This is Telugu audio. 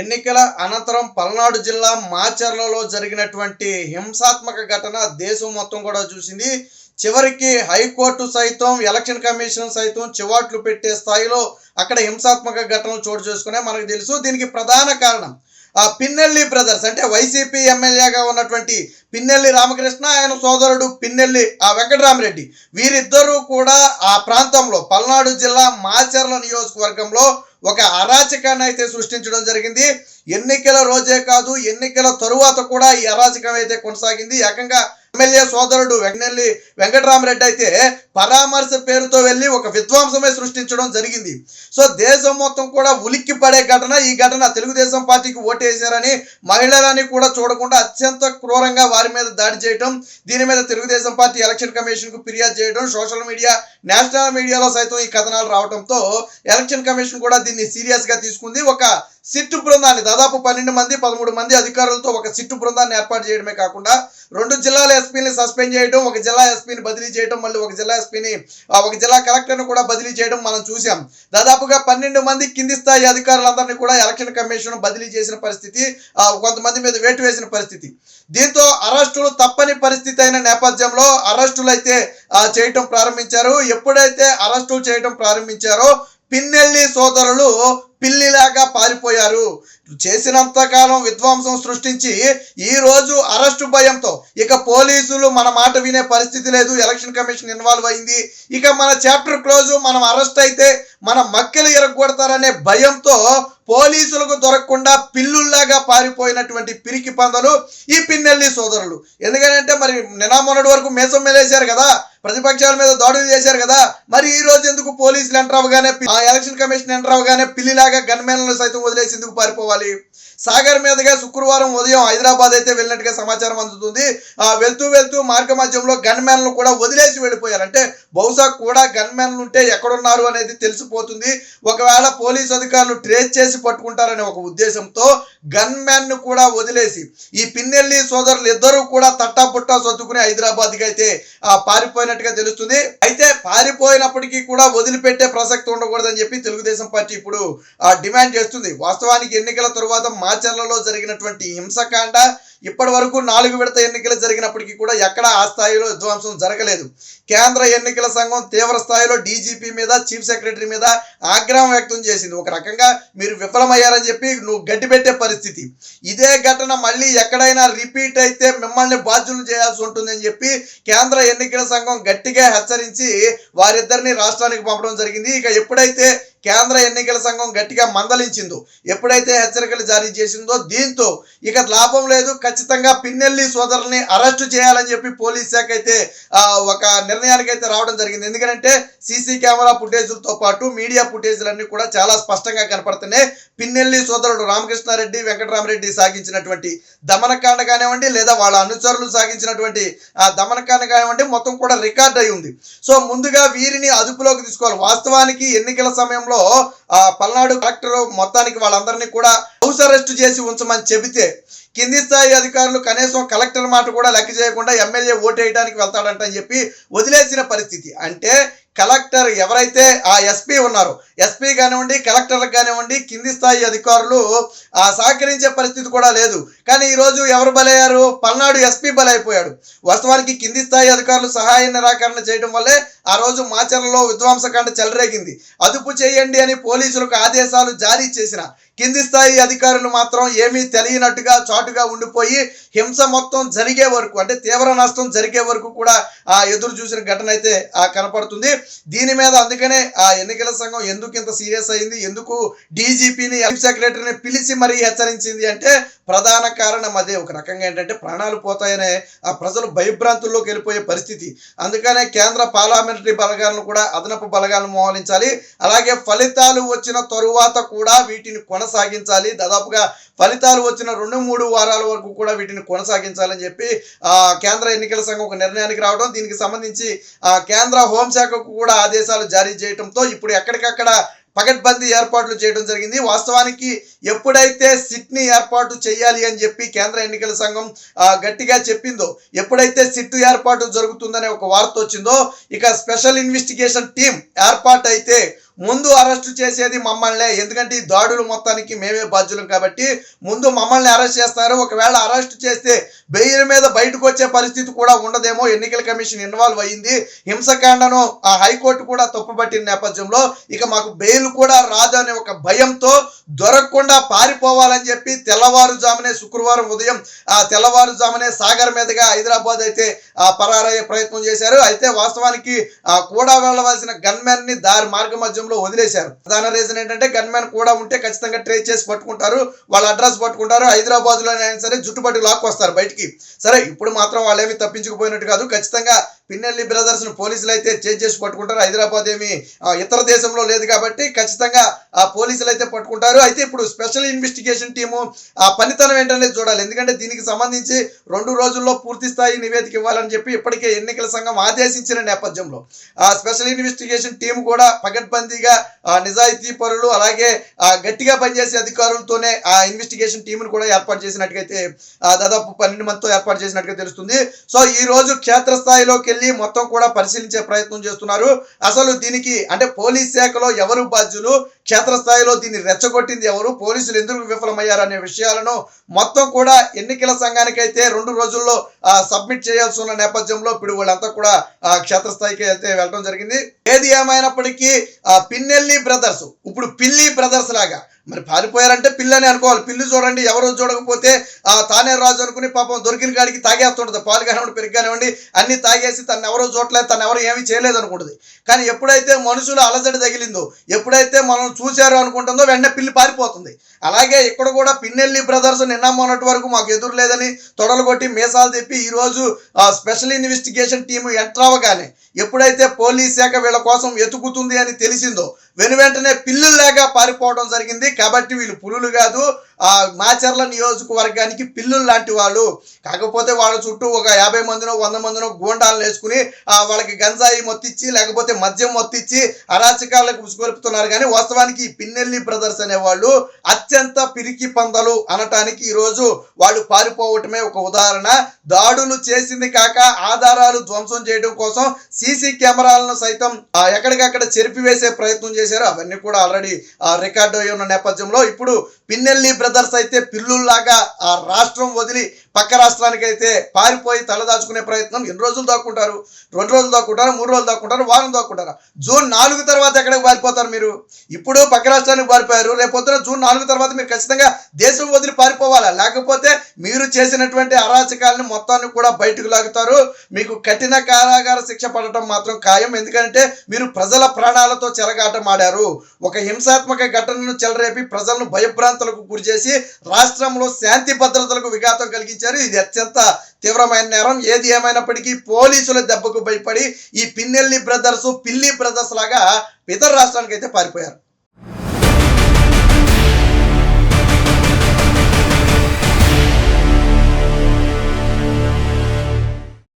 ఎన్నికల అనంతరం పల్నాడు జిల్లా మాచర్లలో జరిగినటువంటి హింసాత్మక ఘటన దేశం మొత్తం కూడా చూసింది. చివరికి హైకోర్టు సైతం ఎలక్షన్ కమిషన్ సైతం చివాట్లు పెట్టే స్థాయిలో అక్కడ హింసాత్మక ఘటనలు చోటు చేసుకునే మనకు తెలుసు దీనికి ప్రధాన కారణం ఆ పిన్నెల్లి బ్రదర్స్ అంటే వైసీపీ ఎమ్మెల్యేగా ఉన్నటువంటి పిన్నెల్లి రామకృష్ణ ఆయన సోదరుడు పిన్నెల్లి ఆ వెంకటరామరెడ్డి. వీరిద్దరూ కూడా ఆ ప్రాంతంలో పల్నాడు జిల్లా మాచర్ల నియోజకవర్గంలో ఒక అరాచకాన్ని అయితే సృష్టించడం జరిగింది. ఎన్నికల రోజే కాదు ఎన్నికల తరువాత కూడా ఈ అరాచకం అయితే కొనసాగింది. ఏకంగా ఎమ్మెల్యే సోదరుడు వెంకటెల్లి వెంకటరామరెడ్డి అయితే పరామర్శ పేరుతో వెళ్ళి ఒక విధ్వంసమే సృష్టించడం జరిగింది. సో దేశం మొత్తం కూడా ఉలిక్కి పడే ఘటన ఈ ఘటన తెలుగుదేశం పార్టీకి ఓటేశారని మహిళలని కూడా చూడకుండా అత్యంత క్రూరంగా వారి మీద దాడి చేయడం దీని మీద తెలుగుదేశం పార్టీ ఎలక్షన్ కమిషన్కు ఫిర్యాదు చేయడం సోషల్ మీడియా నేషనల్ మీడియాలో సైతం ఈ కథనాలు రావడంతో ఎలక్షన్ కమిషన్ కూడా దీన్ని సీరియస్గా తీసుకుంది. ఒక సిట్టు బృందాన్ని దాదాపు పన్నెండు మంది పదమూడు మంది అధికారులతో ఒక సిట్టు బృందాన్ని ఏర్పాటు చేయడమే కాకుండా రెండు జిల్లాల ఎస్పీని సస్పెండ్ చేయడం ఒక జిల్లా ఎస్పీని బదిలీ చేయడం మళ్ళీ ఒక జిల్లా ఎస్పీని ఆ, ఒక జిల్లా కలెక్టర్ను కూడా బదిలీ చేయడం మనం చూసాం దాదాపుగా పన్నెండు మంది కింది స్థాయి అధికారులందరినీ కూడా ఎలక్షన్ కమిషన్ బదిలీ చేసిన పరిస్థితి కొంతమంది మీద వేటు వేసిన పరిస్థితి. దీంతో అరెస్టులు తప్పని పరిస్థితి అయిన నేపథ్యంలో అరెస్టులు అయితే చేయటం ప్రారంభించారు. ఎప్పుడైతే అరెస్టులు చేయటం ప్రారంభించారో పిన్నెల్లి సోదరులు పిల్లిలాగా పారిపోయారు. చేసినంత కాలం విధ్వంసం సృష్టించి ఈ రోజు అరెస్టు భయంతో ఇక పోలీసులు మన మాట వినే పరిస్థితి లేదు. ఎలక్షన్ కమిషన్ ఇన్వాల్వ్ అయింది. ఇక మన చాప్టర్ క్లోజ్ మనం అరెస్ట్ అయితే మన మక్కెలు ఎరగొడతారనే భయంతో పోలీసులకు దొరకకుండా పిల్లుల్లాగా పారిపోయినటువంటి పిరికి పందలు ఈ పిన్నెల్లి సోదరులు. ఎందుకంటే మరి నినా మొన్నటి వరకు మేసం మేలేశారు కదా ప్రతిపక్షాల మీద దాడులు చేశారు కదా మరి ఈ రోజు ఎందుకు పోలీసులు ఎంటర్ అవ్వగానే ఎలక్షన్ కమిషన్ ఎంటర్ అవ్వగానే పిల్లిలాగా గన్మెన్లను సైతం వదిలేసి ఎందుకు పారిపోవాలి? valeu. సాగర్ మీదుగా శుక్రవారం ఉదయం హైదరాబాద్ అయితే వెళ్ళినట్టుగా సమాచారం అందుతుంది. వెళ్తూ వెళ్తూ మార్గ మధ్యంలో మ్యాన్లు కూడా వదిలేసి వెళ్ళిపోయారు. అంటే బహుశా కూడా గన్ మ్యాన్లు ఉంటే ఎక్కడున్నారు అనేది తెలిసిపోతుంది. ఒకవేళ పోలీస్ అధికారులు ట్రేస్ చేసి పట్టుకుంటారనే ఒక ఉద్దేశంతో గన్ను కూడా వదిలేసి ఈ పిన్నెల్లి సోదరులు ఇద్దరూ కూడా తట్టా పుట్టా సర్దుకుని హైదరాబాద్కి అయితే పారిపోయినట్టుగా తెలుస్తుంది. అయితే పారిపోయినప్పటికీ కూడా వదిలిపెట్టే ప్రసక్తి ఉండకూడదని చెప్పి తెలుగుదేశం పార్టీ ఇప్పుడు ఆ, డిమాండ్ చేస్తుంది. వాస్తవానికి ఎన్నికల తరువాత మాచర్లలో జరిగినటువంటి హింసకాండ ఇప్పటి వరకు నాలుగు విడత ఎన్నికలు జరిగినప్పటికీ కూడా ఎక్కడ ఆ స్థాయిలో విధ్వంసం జరగలేదు. కేంద్ర ఎన్నికల సంఘం తీవ్ర స్థాయిలో డీజీపీ మీద చీఫ్ సెక్రటరీ మీద ఆగ్రహం వ్యక్తం చేసింది. ఒక రకంగా మీరు విఫలమయ్యారని చెప్పి నువ్వు గడ్డి పెట్టే పరిస్థితి. ఇదే ఘటన మళ్ళీ ఎక్కడైనా రిపీట్ అయితే మిమ్మల్ని బాధ్యులు చేయాల్సి ఉంటుందని చెప్పి కేంద్ర ఎన్నికల సంఘం గట్టిగా హెచ్చరించి వారిద్దరిని రాష్ట్రానికి పంపడం జరిగింది. ఇక ఎప్పుడైతే కేంద్ర ఎన్నికల సంఘం గట్టిగా మందలించిందో ఎప్పుడైతే హెచ్చరికలు జారీ చేసిందో దీంతో ఇక లాభం లేదు ఖచ్చితంగా పిన్నెల్లి సోదరుల్ని అరెస్టు చేయాలని చెప్పి పోలీస్ శాఖ అయితే ఒక నిర్ణయానికి అయితే రావడం జరిగింది. ఎందుకంటే సీసీ కెమెరా ఫుటేజ్లతో పాటు మీడియా ఫుటేజ్లన్నీ కూడా చాలా స్పష్టంగా కనపడుతున్నాయి. పిన్నెల్లి సోదరుడు రామకృష్ణారెడ్డి వెంకటరామరెడ్డి సాగించినటువంటి దమనకాండ కానివ్వండి లేదా వాళ్ళ అనుచరులు సాగించినటువంటి ఆ దమనకాండ కానివ్వండి మొత్తం కూడా రికార్డ్ అయి ఉంది. సో ముందుగా వీరిని అదుపులోకి తీసుకోవాలి. వాస్తవానికి ఎన్నికల సమయంలో ఆ పల్నాడు కలెక్టర్ మొత్తానికి వాళ్ళందరినీ కూడా హౌస్ అరెస్ట్ చేసి ఉంచమని చెబితే కింది స్థాయి అధికారులు కనీసం కలెక్టర్ మాట కూడా లెక్క చేయకుండా ఎమ్మెల్యే ఓటేయడానికి వెళ్తాడంట అని చెప్పి వదిలేసిన పరిస్థితి. అంటే కలెక్టర్ ఎవరైతే ఆ ఎస్పీ ఉన్నారో ఎస్పీ కానివ్వండి కలెక్టర్లకు కానివ్వండి కింది స్థాయి అధికారులు ఆ సహకరించే పరిస్థితి కూడా లేదు. కానీ ఈరోజు ఎవరు బలయ్యారు? పల్నాడు ఎస్పీ బలైపోయాడు. వాస్తవానికి కింది స్థాయి అధికారులు సహాయ నిరాకరణ చేయడం వల్లే ఆ రోజు మాచర్లలో విధ్వంసకాండ చెలరేగింది. అదుపు చేయండి అని పోలీసులకు ఆదేశాలు జారీ చేసిన కింది స్థాయి అధికారులు మాత్రం ఏమీ తెలియనట్టుగా చాటుగా ఉండిపోయి హింస మొత్తం జరిగే వరకు అంటే తీవ్ర నష్టం జరిగే వరకు కూడా ఆ ఎదురు చూసిన ఘటన అయితే ఆ కనపడుతుంది. దీని మీద అందుకనే ఆ ఎన్నికల సంఘం ఎందుకు ఇంత సీరియస్ అయింది? ఎందుకు డీజీపీని చీఫ్ సెక్రటరీని పిలిచి మరీ హెచ్చరించింది అంటే ప్రధాన కారణం అదే. ఒక రకంగా ఏంటంటే ప్రాణాలు పోతాయనే ఆ ప్రజలు భయభ్రాంతుల్లోకి వెళ్ళిపోయే పరిస్థితి. అందుకనే కేంద్ర పార్లమెంటరీ బలగాలను కూడా అదనపు బలగాలను మోహరించాలి. అలాగే ఫలితాలు వచ్చిన తరువాత కూడా వీటిని కొనసాగించాలి. దాదాపుగా ఫలితాలు వచ్చిన రెండు మూడు వారాల వరకు కూడా వీటిని కొనసాగించాలని చెప్పి ఆ, కేంద్ర ఎన్నికల సంఘం ఒక నిర్ణయానికి రావడం దీనికి సంబంధించి ఆ, కేంద్ర హోంశాఖకు కూడా ఆదేశాలు జారీ చేయడంతో ఇప్పుడు ఎక్కడికక్కడ పకడ్బందీ ఏర్పాట్లు చేయడం జరిగింది. వాస్తవానికి ఎప్పుడైతే సిట్ని ఏర్పాటు చేయాలి అని చెప్పి కేంద్ర ఎన్నికల సంఘం గట్టిగా చెప్పిందో ఎప్పుడైతే సిట్ ఏర్పాటు జరుగుతుందనే ఒక వార్త వచ్చిందో ఇక స్పెషల్ ఇన్వెస్టిగేషన్ టీం ఏర్పాటు అయితే ముందు అరెస్ట్ చేసేది మమ్మల్నే ఎందుకంటే ఈ దాడులు మొత్తానికి మేమే బాధ్యులం కాబట్టి ముందు మమ్మల్ని అరెస్ట్ చేస్తారు. ఒకవేళ అరెస్ట్ చేస్తే బెయిల్ మీద బయటకు వచ్చే పరిస్థితి కూడా ఉండదేమో. ఎన్నికల కమిషన్ ఇన్వాల్వ్ అయ్యింది. హింసకాండను ఆ హైకోర్టు కూడా తప్పుపట్టిన నేపథ్యంలో ఇక మాకు బెయిల్ కూడా రాదనే అనే ఒక భయంతో దొరకకుండా పారిపోవాలని చెప్పి తెల్లవారుజామునే శుక్రవారం ఉదయం ఆ తెల్లవారుజామునే సాగర్ మీదుగా హైదరాబాద్ అయితే ఆ పరారయ్యే ప్రయత్నం చేశారు. అయితే వాస్తవానికి కూడా వెళ్ళవలసిన గన్మెన్ని దారి మార్గ మధ్యంలో వదిలేశారు. ప్రధాన రీజన్ ఏంటంటే గన్మెన్ కూడా ఉంటే ఖచ్చితంగా ట్రేస్ చేసి పట్టుకుంటారు. వాళ్ళ అడ్రస్ పట్టుకుంటారు. హైదరాబాద్లో అయినా సరే జుట్టుపట్టు లాక్కొస్తారు బయటికి. సరే ఇప్పుడు మాత్రం వాళ్ళేమి తప్పించుకుపోయినట్టు కాదు. ఖచ్చితంగా పిన్నెల్లి బ్రదర్స్ పోలీసులు అయితే చేంజ్ చేసి పట్టుకుంటారు. హైదరాబాద్ ఏమి ఇతర దేశంలో లేదు కాబట్టి ఖచ్చితంగా ఆ పోలీసులు అయితే పట్టుకుంటారు. అయితే ఇప్పుడు స్పెషల్ ఇన్వెస్టిగేషన్ టీము ఆ పనితనం ఏంటనేది చూడాలి. ఎందుకంటే దీనికి సంబంధించి రెండు రోజుల్లో పూర్తి స్థాయి నివేదిక ఇవ్వాలని చెప్పి ఇప్పటికే ఎన్నికల సంఘం ఆదేశించిన నేపథ్యంలో ఆ స్పెషల్ ఇన్వెస్టిగేషన్ టీం కూడా పగట్బంది ఆ, నిజాయితీ పరులు అలాగే గట్టిగా పనిచేసే అధికారులతోనే ఆ ఇన్వెస్టిగేషన్ టీంను కూడా ఏర్పాటు చేసినట్టుగైతే దాదాపు పన్నెండు మందితో ఏర్పాటు చేసినట్టుగా తెలుస్తుంది. సో ఈ రోజు క్షేత్రస్థాయిలోకి వెళ్ళి మొత్తం కూడా పరిశీలించే ప్రయత్నం చేస్తున్నారు. అసలు దీనికి అంటే పోలీస్ శాఖలో ఎవరు బాధ్యులు? క్షేత్రస్థాయిలో దీన్ని రెచ్చగొట్టింది ఎవరు? పోలీసులు ఎందుకు విఫలమయ్యారనే విషయాలను మొత్తం కూడా ఎన్నికల సంఘానికైతే రెండు రోజుల్లో సబ్మిట్ చేయాల్సి ఉన్న నేపథ్యంలో ఇప్పుడు వాళ్ళంతా కూడా ఆ, క్షేత్రస్థాయికి అయితే వెళ్ళడం జరిగింది. ఏది ఏమైనప్పటికీ ఆ, పిన్నెల్లి బ్రదర్స్ ఇప్పుడు పిల్లి బ్రదర్స్ లాగా. మరి పారిపోయారంటే పిల్లని అనుకోవాలి. పిల్లి చూడండి ఎవరు చూడకపోతే ఆ తానే రాజు అనుకుని పాపం దొరికిన కాడికి తాగేస్తుంటుంది. పాలు కానివ్వండి పెరుగు కానివ్వండి అన్ని తాగేసి తను ఎవరో చూడలేదు తను ఎవరు ఏమీ చేయలేదు అనుకుంటుంది. కానీ ఎప్పుడైతే మనుషులు అలజడి తగిలిందో ఎప్పుడైతే మనం చూశారు అనుకుంటుందో వెంటనే పిల్లి పారిపోతుంది. అలాగే ఇక్కడ కూడా పిన్నెల్లి బ్రదర్స్ నిన్న మొన్నటి వరకు మాకు ఎదురు లేదని తొడలు కొట్టి మీసాలు తెప్పి ఈరోజు ఆ స్పెషల్ ఇన్వెస్టిగేషన్ టీము ఎంటర్ అవ్వగానే ఎప్పుడైతే పోలీస్ శాఖ వీళ్ళ కోసం వెతుకుతుంది అని తెలిసిందో వెను వెంటనే పిల్లుల్లాగా పారిపోవడం జరిగింది. కాబట్టి వీళ్ళు పులులు కాదు ఆ మాచర్ల నియోజకవర్గానికి పిల్లులు లాంటి వాళ్ళు. కాకపోతే వాళ్ళ చుట్టూ ఒక యాభై మందినో వంద మందినో గూండాలను వేసుకుని వాళ్ళకి గంజాయి మొత్తిచ్చి లేకపోతే మద్యం మొత్తిచ్చి అరాచకాలకు ఉసుగొలుపుతున్నారు. కానీ వాస్తవానికి ఈ పిన్నెల్లి బ్రదర్స్ అనేవాళ్ళు అత్యంత పిరికి పందలు అనటానికి ఈరోజు వాళ్ళు పారిపోవటమే ఒక ఉదాహరణ. దాడులు చేసింది కాక ఆధారాలు ధ్వంసం చేయడం కోసం సీసీ కెమెరాలను సైతం ఎక్కడికక్కడ చెరిపివేసే ప్రయత్నం చేశారు. అవన్నీ కూడా ఆల్రెడీ రికార్డు అయి ఉన్న నేపథ్యంలో ఇప్పుడు పిన్నెల్లి బ్రదర్స్ అయితే పిల్లుల్లాగా ఆ రాష్ట్రం వదిలి పక్క రాష్ట్రానికి అయితే పారిపోయి తలదాచుకునే ప్రయత్నం ఎన్ని రోజులు దాక్కుంటారు? రెండు రోజులు దాక్కుంటారు? మూడు రోజులు దాక్కుంటారు? వారం దాక్కుంటారు? జూన్ నాలుగు తర్వాత ఎక్కడికి పారిపోతారు మీరు? ఇప్పుడు పక్క రాష్ట్రానికి పారిపోయారు రేపొద్దున జూన్ నాలుగు తర్వాత మీరు ఖచ్చితంగా దేశం వదిలి పారిపోవాలా? లేకపోతే మీరు చేసినటువంటి అరాచకాలను మొత్తాన్ని కూడా బయటకు లాగుతారు. మీకు కఠిన కారాగార శిక్ష పడటం మాత్రం ఖాయం. ఎందుకంటే మీరు ప్రజల ప్రాణాలతో చెలగాటం ఆడారు ఒక హింసాత్మక ఘటనను చెలరేపి ప్రజలను భయభ్రాంతులకు గురిచేసి రాష్ట్రంలో శాంతి భద్రతలకు విఘాతం కలిగించారు ఇది అత్యంత తీవ్రమైన నేరం. ఏది ఏమైనప్పటికీ పోలీసుల దెబ్బకు భయపడి ఈ పిన్నెల్లి బ్రదర్స్ పిల్లి బ్రదర్స్ లాగా ఇతర రాష్ట్రానికి అయితే పారిపోయారు.